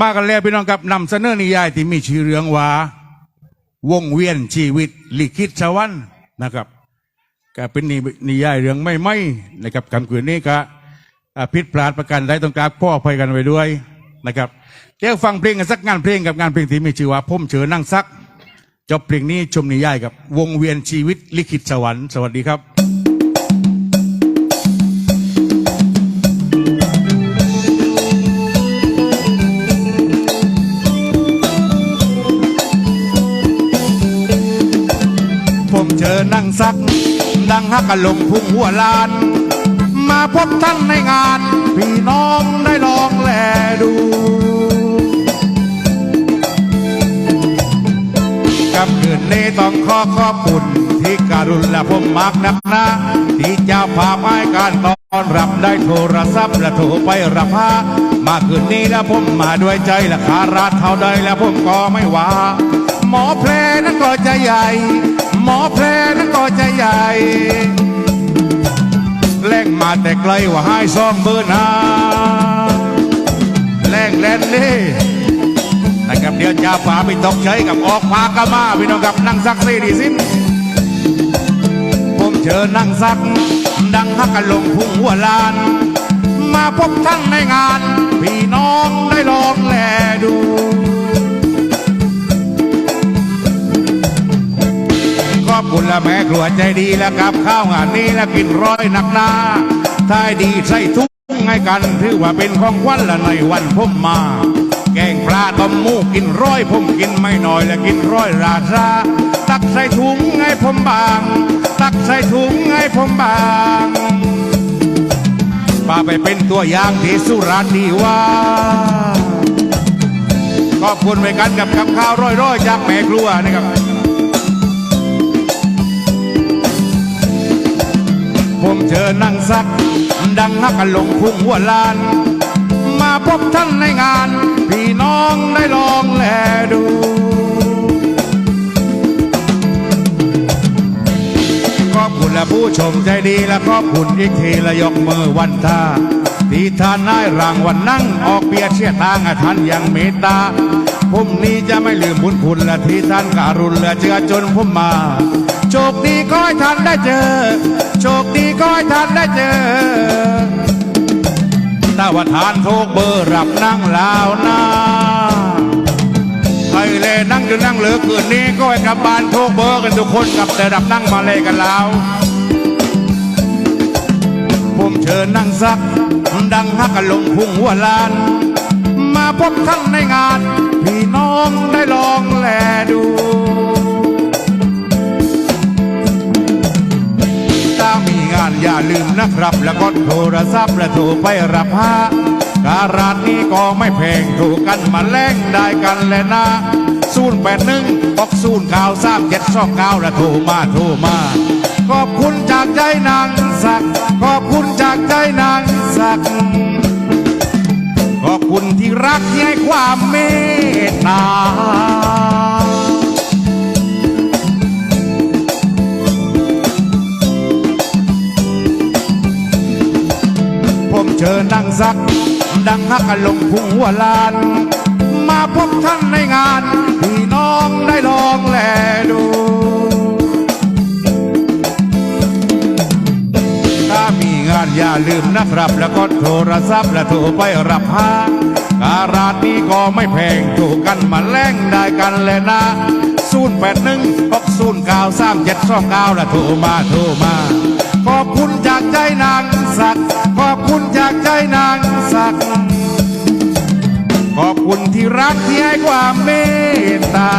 มากันแล้วพี่น้องครับนำเสนอนิยายที่มีชื่อเรื่องว่า วงเวียนชีวิตลิขิตชวันนะครับก็เป็นนินิยายเรื่องไม่ไม่นะครับคำคืนนี้ก็อ่าผิดพลาดประกันใดต้องการพ่ออภัยกันไว้ด้วยนะครับเดี๋ยวฟังเพลงกันสักงานเพลงกับงานเพลงที่มีชื่อว่าผมเฉอนั่งซักจบเพลงนี้ชมนิยายกับ วงเวียนชีวิตลิขิตสวรรค์สวัสดีครับ เจอนั่งซัก ดังฮักกะลงพุ่งหัวลาน มาพบท่านในงาน พี่น้องได้ลองแลดูกับคืนนี้ต้องขอขอบคุณที่การุณและผมมักนักนาที่เจ้าพาไม้การตอนรับได้โทรศัพท์และโทรไปรับพามาคืนนี้แล้วผมมาด้วยใจและคาราดเท่าใดแล้วผมก็ไม่ว่า หมอแพรนั้นก็ใจใหญ่ หมอแพรนั้นก็ใจใหญ่แล่งมาแต่ไกลว่าให้ซ่องเบอร์นาแล่งแลนนี่นะครับเดี๋ยวจะพาไปตกใจกับออกพากามาพี่น้องกับนั่งซักซีดีสิผมเจอนั่งซัก ดังฮักกันลงพุงหัวลาน มาพบท่านในงาน พี่น้องได้ลองแลดู ขอบคุณละแม่ครัวใจดีแล้วกับข้าวงานนี้แล้วกินร้อยหนักหนาท้ายดีใส่ทุกให้กัน ถือว่าเป็นของวัญละในวันผมมา แกงปลาต้มหมูกินร้อยผมกินไม่น้อยและกินร้อยราชาตักใส่ถุงให้ผมบาง ตักใส่ถุงให้ผมบางป้าไปเป็นตัวอย่างที่สุราดีว่าขอบคุณไปกันกับกับข้าวร้อยๆจากแม่ครัวนะครับ ผมเจอนั่งซัก ดังฮักกันลงพุ่งหัวลาน มาพบท่านในงาน พี่น้องได้ลองแลดูขอบคุณและผู้ชมใจดีและขอบคุณอีกทีและยกมือวันท่าที่ท่านได้รางวัลนั่งออกเบียเชียร์ทางท่านยังเมตตาผมนี้จะไม่ลืมบุญคุณและที่ท่านการุณและเจือจนผมมา โชคดีก็ให้ท่านได้เจอ โชคดีก็ให้ท่านได้เจอ ถ้าว่าทานโทกเบอร์รับนั่งลาวนาใครเลยนั่งอยู่นั่งเหลือคืนนี้ก็ให้กลับบ้านโทกเบอร์กันทุกคนกับแต่รับนั่งมาเลยกันแล้วผมเชิญนั่งซัก ดังฮักกันลงพุ่งหัวลาน มาพบท่านในงาน พี่น้องได้ลองแลดู งานอย่าลืมนะครับแล้วก็โทรศัพท์และโทรไปรับหาการาดนี้ก็ไม่แพงถูกกันมาแลงได้กันแหละนะศูนย์แปดหนึ่งบอกศูนย์เก้าสามเจ็ดสองเก้าและโทรมาโทรมา ขอบคุณจากใจนางสัก ขอบคุณจากใจนางสัก ขอบคุณที่รักที่ให้ความเมตตา เจอนั่งซัก ดังฮักลงพุ่งหัวลาน มาพบท่านในงานพี่น้องได้ลองแลดู ถ้ามีงานอย่าลืมนะครับ แล้วก็โทรศัพท์และโทรไปรับหาการาดนี้ก็ไม่แพงถูกกันมาแล้งได้กันเลยนะศูนย์แปดหนึ่งหกศูนย์เก้าสามเจ็ดสองเก้าและโทรมาโทรมา ขอบคุณจากใจนางสักขอบคุณจากใจนางสักขอบคุณที่รักที่ให้ความเมตตา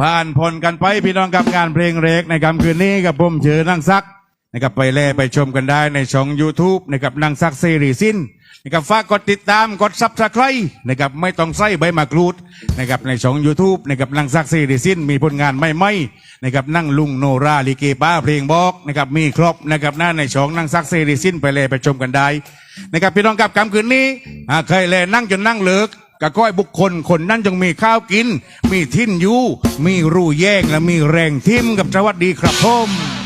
ผ่านพ้นกันไปพี่น้องกับงานเพลงเล็กในค่ำคืนนี้กับผมเจอนั่งซัก นะครับไปแล่ไปชมกันได้ในช่อง YouTube นะครับนั่งซักซีรีสิ้นนะครับฝากกดติดตามกดซับสไครต์นะครับไม่ต้องใส่ใบมะกรูดนะครับในช่อง YouTube นะครับนั่งซักซีรีสิ้นมีผลงานใหม่นะครับนั่งลุงโนราลิเกป้าเพลงบอกนะครับมีครบนะครับหน้าในช่องนั่งซักซีรีสิ้นไปแล่ไปชมกันได้นะครับพี่น้องกับคำคืนนี้หากใครแล่นั่งจนนั่งเลิกกะก้อยบุคคลคนนั้นจงมีข้าวกิน มีทิ้นยูมีรูแย่งและมีแรงทิมกับสวัสดีครับผม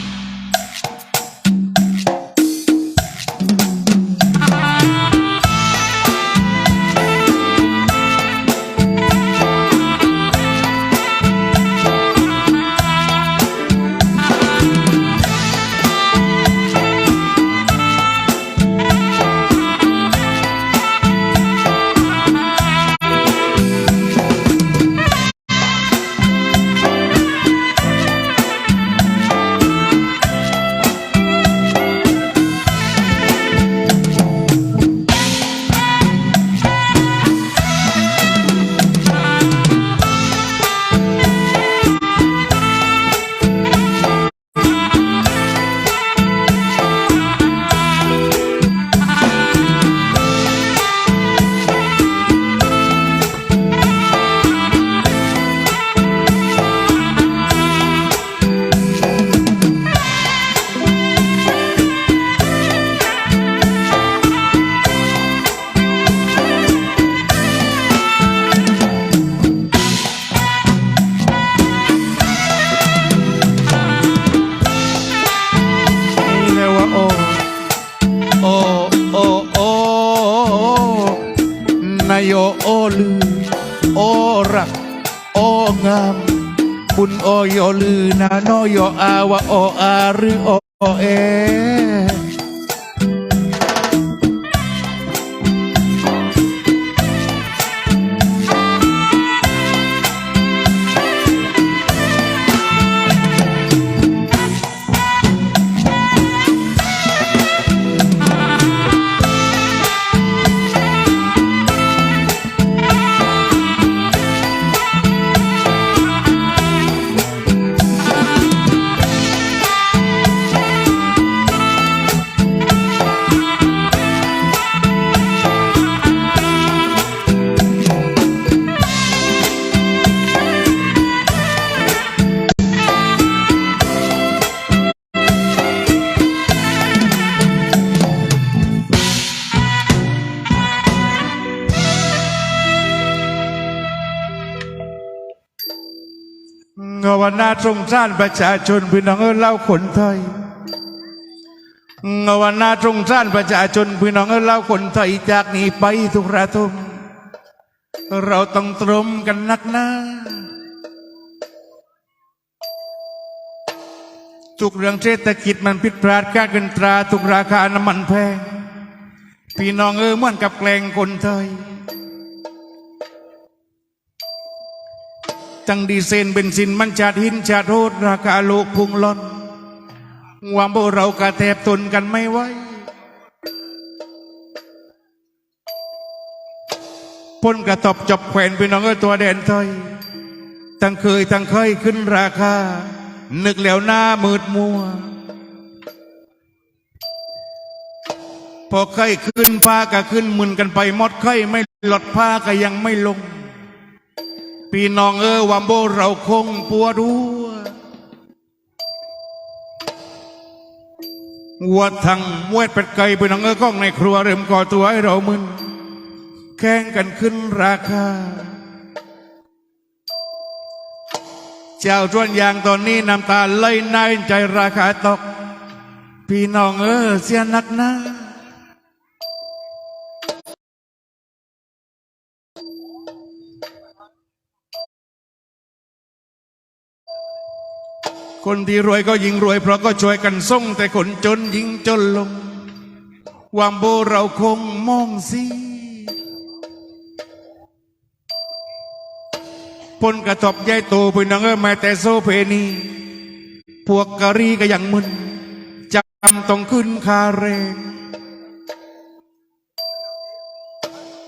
เงาวันนาสงสารประชาชนพี่น้องเออเล่าคนไทยเงาวันนาสงสารประชาชนพี่น้องเออเล่าคนไทยจากนี้ไปทุกระทมเราต้องตรมกันนักหนาทุกเรื่องเศรษฐกิจมันผิดพลาดการเงินตราทุกราคาน้ำมันแพง พี่น้องเออเหมือนกับแกล้งคนไทย ทั้งดีเซลเบนซินมันชาดหินชาดโทษราคาโลกพุ่งล้นว่าพวกเรากระแทบทนกันไม่ไหวพ้นกระตบจบแขวนพี่น้องเอ้ยตัวแดนไทยทั้งเคยทั้งเคยขึ้นราคานึกแล้วหน้ามืดมัวพอเคยขึ้นผ้าก็ขึ้นมึนกันไปหมดเคยไม่หลดผ้าก็ยังไม่ลง พี่น้องเออวัมโบเราคงปัวดัววัวทังมวยเป็ดไก่พี่น้องเออก้องในครัวเริ่มก่อตัวให้เรามึนแข่งกันขึ้นราคา เจ้าจวนยางตอนนี้น้ำตาไหลในใจราคาตก พี่น้องเออเสียนักหนา คนที่รวยก็ยิ่งรวย เพราะก็ช่วยกันส่งแต่คนจนยิ่งจนลง วามโบเราคงมองสิผลกระทบใหญ่โตไปน้องเออแม้แต่โซเพนี พวกกะรีก็ยังมึนจำต้องขึ้นคาแรง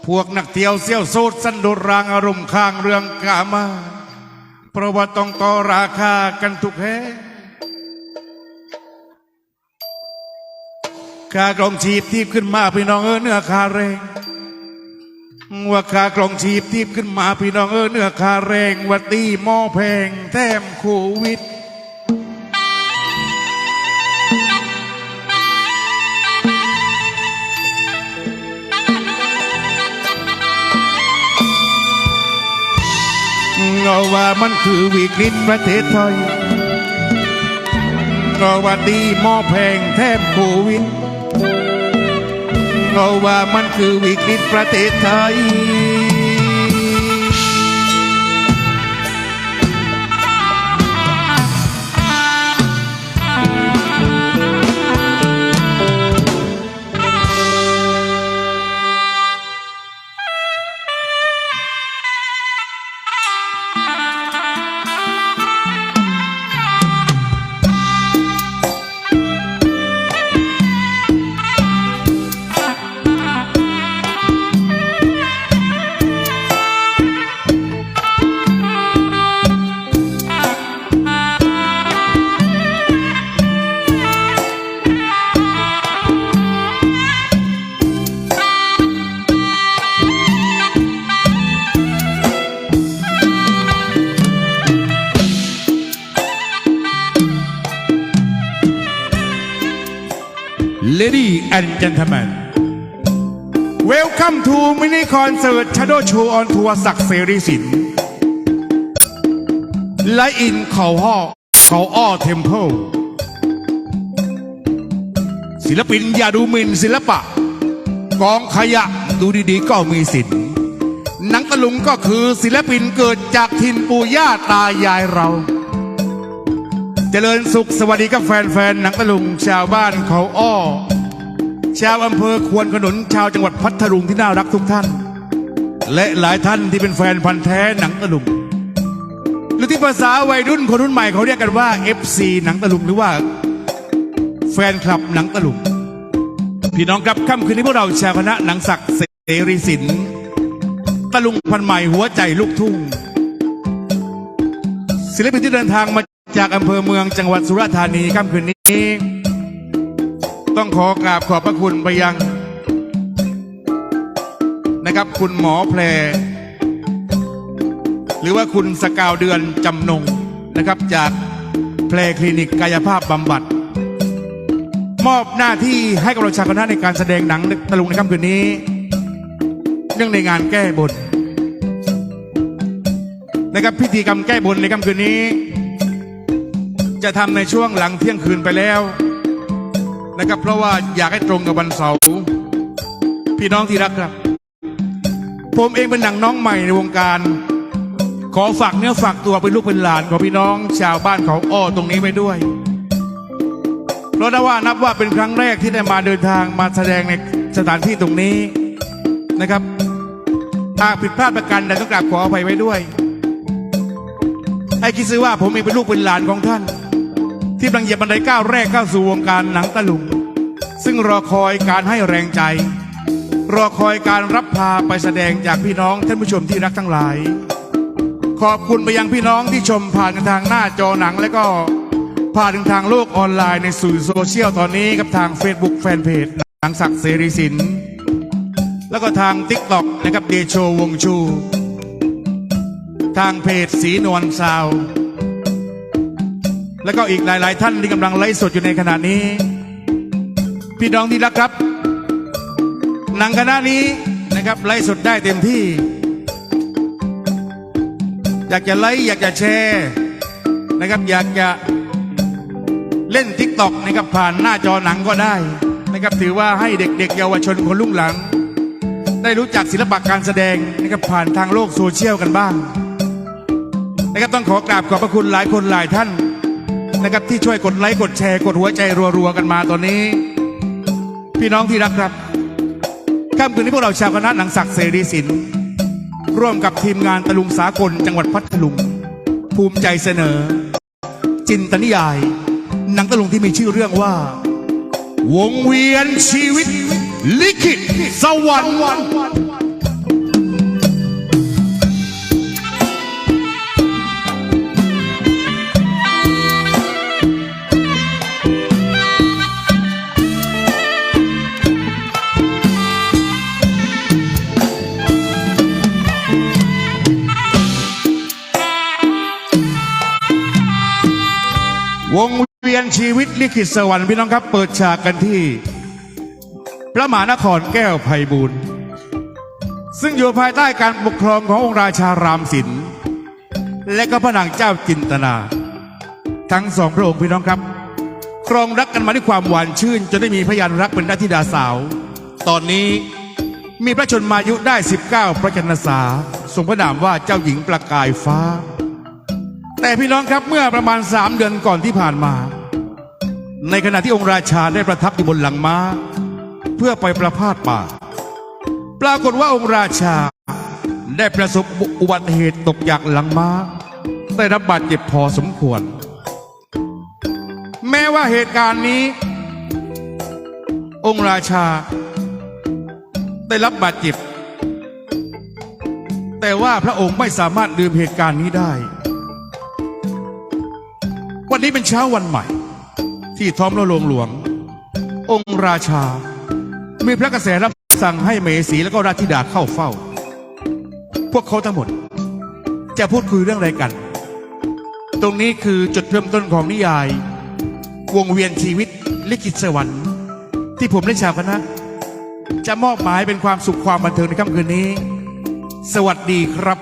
พวกนักเที่ยวเซี่ยวโซดสันโดษรางอารมณ์ข้างเรื่องกามา เพราะว่าต้องต่อราคากันทุกแห่งค่ากล่องชีพที่ขึ้นมาพี่น้องเออเนื้อคาแรงว่าค่ากล่องชีพที่ขึ้นมาพี่น้องเออเนื้อคาแรงว่าตีหม้อแพงแทมโควิด เราว่ามันคือวิกฤตประเทศไทยเราว่าตีหม้อแพงแทบโควิดเราว่ามันคือวิกฤตประเทศไทย and gentlemen Welcome to mini concert Shadow Show on Tour ศักดิ์เสรีสินและอินเขาห่อเขาอ้อเทมเพลศิลปินอย่าดูหมิ่นศิลปะ กองขยะดูดีๆก็มีสิทธิ์หนังตะลุงก็คือศิลปินเกิดจากทินปู่ย่าตายายเราเจริญสุขสวัสดีกับแฟนๆหนังตะลุงชาวบ้านเขาอ้อ ชาวอำเภอควนขนุนชาวจังหวัดพัทลุงที่น่ารักทุกท่าน และหลายท่านที่เป็นแฟนพันธ์แท้หนังตะลุงหรือที่ภาษาวัยรุ่นคนรุ่นใหม่เขาเรียกกันว่า FC หนังตะลุงหรือว่า แฟนคลับหนังตะลุงพี่น้องครับค่ำคืนนี้พวกเราชาวคณะหนังศักดิ์เสรีสินตะลุงพันใหม่หัวใจลูกทุ่งศิลปินที่เดินทางมาจากอำเภอเมืองจังหวัดสุราษฎร์ธานีค่ำคืนนี้ ต้องขอกราบขอบพระคุณไปยัง นะครับ คุณหมอแพรหรือว่าคุณสกาวเดือนจำนงนะครับ จากแพรคลินิกกายภาพบำบัด มอบหน้าที่ให้กับเราชาคณะในการแสดงหนังตะลุงในค่ำคืนนี้ เนื่องในงานแก้บนนะครับพิธีกรรมแก้บนในค่ำคืนนี้ จะทำในช่วงหลังเที่ยงคืนไปแล้ว นะครับ เพราะว่าอยากให้ตรงกับวันเสาร์พี่น้องที่รักครับ ผมเองเป็นหนังน้องใหม่ในวงการ ขอฝากเนื้อฝากตัวเป็นลูกเป็นหลานของพี่น้องชาวบ้านเขาอ้อตรงนี้ไว้ด้วย เพราะว่านับว่าเป็นครั้งแรกที่ได้มาเดินทางมาแสดงในสถานที่ตรงนี้นะครับหากผิดพลาดประการใดต้องกราบขออภัยไว้ด้วย ให้คิดซะว่าผมเองเป็นลูกเป็นหลานของท่าน ที่กำลังเหยียบบันไดก้าวแรกเข้าสู่วงการหนังตะลุง ซึ่งรอคอยการให้แรงใจ รอคอยการรับพาไปแสดงจากพี่น้องท่านผู้ชมที่รักทั้งหลาย ขอบคุณไปยังพี่น้องที่ชมผ่านทางหน้าจอหนังและก็ผ่านทางโลกออนไลน์ในสื่อโซเชียลตอนนี้กับทาง Facebook แฟนเพจหนังศักดิ์เสรีสิน แล้วก็ทาง t ิ k t o k นะครับเดโชวงชู ทางเพจสีนวลซาว แล้วก็อีกหลาย ๆ ท่านที่กำลังไลฟ์สดอยู่ในขณะนี้ พี่น้องที่รักครับ หนังคณะนี้นะครับไลฟ์สดได้เต็มที่ อยากจะไลค์อยากจะแชร์นะครับ อยากจะเล่นทิกตอกนะครับผ่านหน้าจอหนังก็ได้นะครับ ถือว่าให้เด็ก ๆ เยาวชนคนรุ่งหลัง ได้รู้จักศิลปะการแสดงนะครับผ่านทางโลกโซเชียลกันบ้าง นะครับต้องขอกราบขอบพระคุณหลายคนหลายท่าน นะครับ ที่ช่วยกดไลค์กดแชร์กดหัวใจรัวๆกันมาตอนนี้ พี่น้องที่รักครับค่ำคืนนี้พวกเราชาวคณะหนังศักดิ์เสรีสินร่วมกับทีมงานตะลุงสากลจังหวัดพัทลุง ภูมิใจเสนอ จินตนิยาย หนังตะลุงที่มีชื่อเรื่องว่า วงเวียนชีวิต ลิขิตสวรรค์ วงเวียนชีวิตลิขิตสวรรค์พี่น้องครับ เปิดฉากกันที่ พระมหานครแก้วไพบูลย์ซึ่งอยู่ภายใต้การปกครองขององค์ราชารามสินและก็พระนางเจ้าจินตนา ทั้งสองพระองค์พี่น้องครับ ครองรักกันมาด้วยความหวานชื่นจนได้มีพยานรักเป็นราชธิดาสาว ตอนนี้มีพระชนมายุได้ 19 พระชนษาทรงพระนามว่าเจ้าหญิงประกายฟ้า แต่พี่น้องครับเมื่อประมาณสามเดือนก่อนที่ผ่านมา ในขณะที่องค์ราชาได้ประทับอยู่บนหลังม้า เพื่อไปประพาสป่า ปรากฏว่าองค์ราชาได้ประสบอุบัติเหตุตกจากหลังม้า ได้รับบาดเจ็บพอสมควร แม้ว่าเหตุการณ์นี้ องค์ราชา ได้รับบาดเจ็บแต่ว่าพระองค์ไม่สามารถลืมเหตุการณ์นี้ได้ วันนี้เป็นเช้าวันใหม่ ที่ท้อมพระโรงหลวง องค์ราชา มีพระกระแสรับสั่งให้เมสีและก็ราชธิดาเข้าเฝ้า พวกเขาทั้งหมด จะพูดคุยเรื่องอะไรกัน ตรงนี้คือจุดเริ่มต้นของนิยาย วงเวียนชีวิตลิขิตสวรรค์ ที่ผมและชาวคณะจะมอบหมายเป็นความสุขความบันเทิงในค่ำคืนนี้ สวัสดีครับ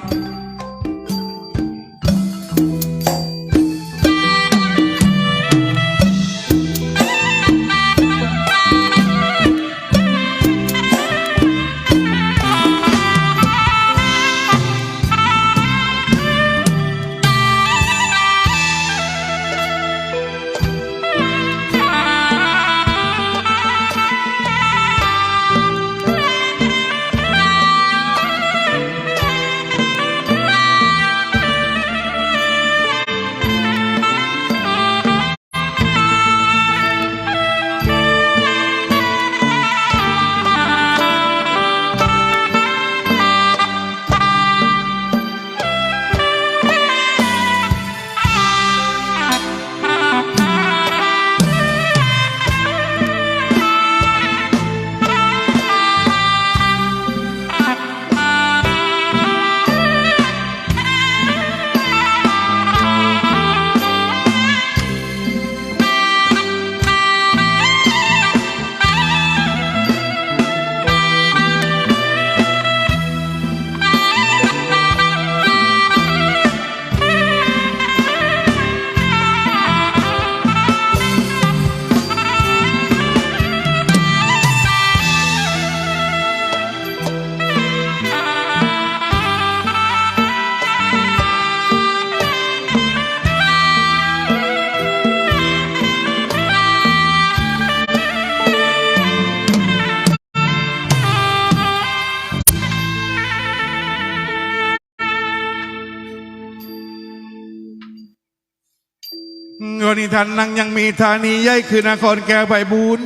นิทานนังยังมีธานีใหญ่คือนครแก้วใบบูน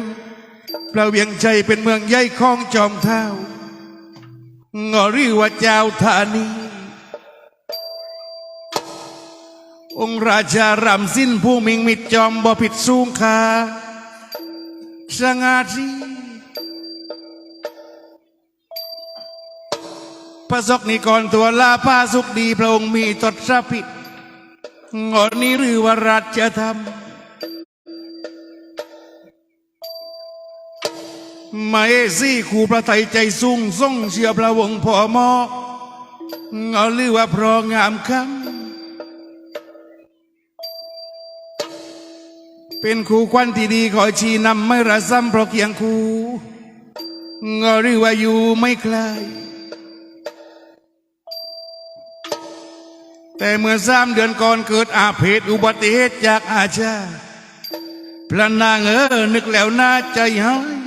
พระเวียงใจเป็นเมืองใหญ่ของจอมเท้างอรีว่าเจ้าธานี องค์ราชารำสิ้นผู้มิงมิดจอมบ่ผิดสูงคาสง่าทีพระศกนิกรตัวลาผ้าสุขดีพระองค์มีตดสพิษ งอนนี้หรือว่ารัชธรรมมาเอซี่ขู่พระไทยใจสูงส่งเชียร์พระวงพ่อมองอหรือว่าพรองามคำเป็นครูควันที่ดีขอชี้นำไม่ระซ้ำเพราะเคียงครูงอหรือว่าอยู่ไม่ไกล แต่เมื่อสามเดือนก่อนเกิดอาเพศอุบัติเหตุจากอาชาพระนางเออนึกแล้วน่าใจหาย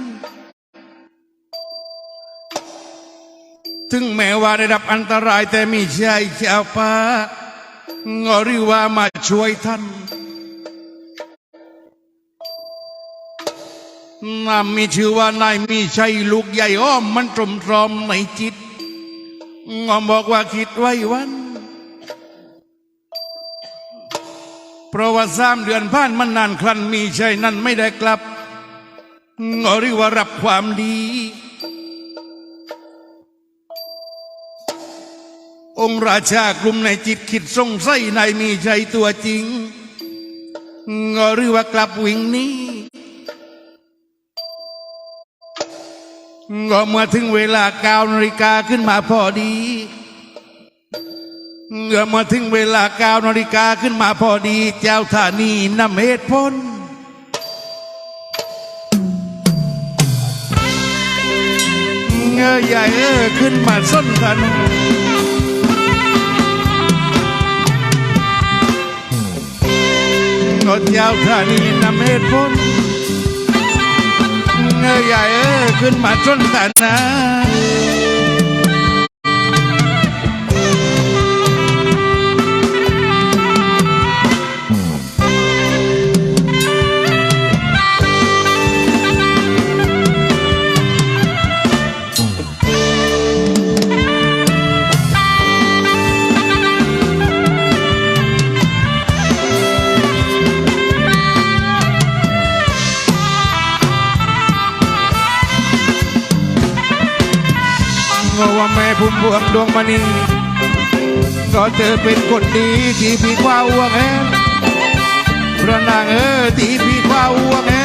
ถึงแม้ว่าได้รับอันตรายแต่มีชายชาวป่างอริว่ามาช่วยท่านนามมีชื่อว่านายมีชัยลูกใหญ่อ้อมมันตรมตรอมในจิตงอมบอกว่าคิดไว้วัน เพราะว่าสามเดือนผ่านมันนานครั้นมีชัยนั้นไม่ได้กลับงอริว่ารับความดี องค์ราชากลุ่มในจิตคิดสงสัยในายมีชัยตัวจริงงอริว่ากลับวิ่งนี้งอเมื่อถึงเวลาเก้านาฬิกาขึ้นมาพอดี เมื่อมาถึงเวลาเก้านาฬิกาขึ้นมาพอดี เจ้าท่านี่นำเหตุผลเงยใหญ่เออขึ้นมาส้นกันก็เจ้าท่านี่นำเหตุผลเงยใหญ่เออขึ้นมาส้นกันนะ พุ่มพวงดวงมณีก็เธอเป็นคนดีที่พี่ว่าอ้วงแหนพระนางเออที่พี่ว่าอ้วงแหน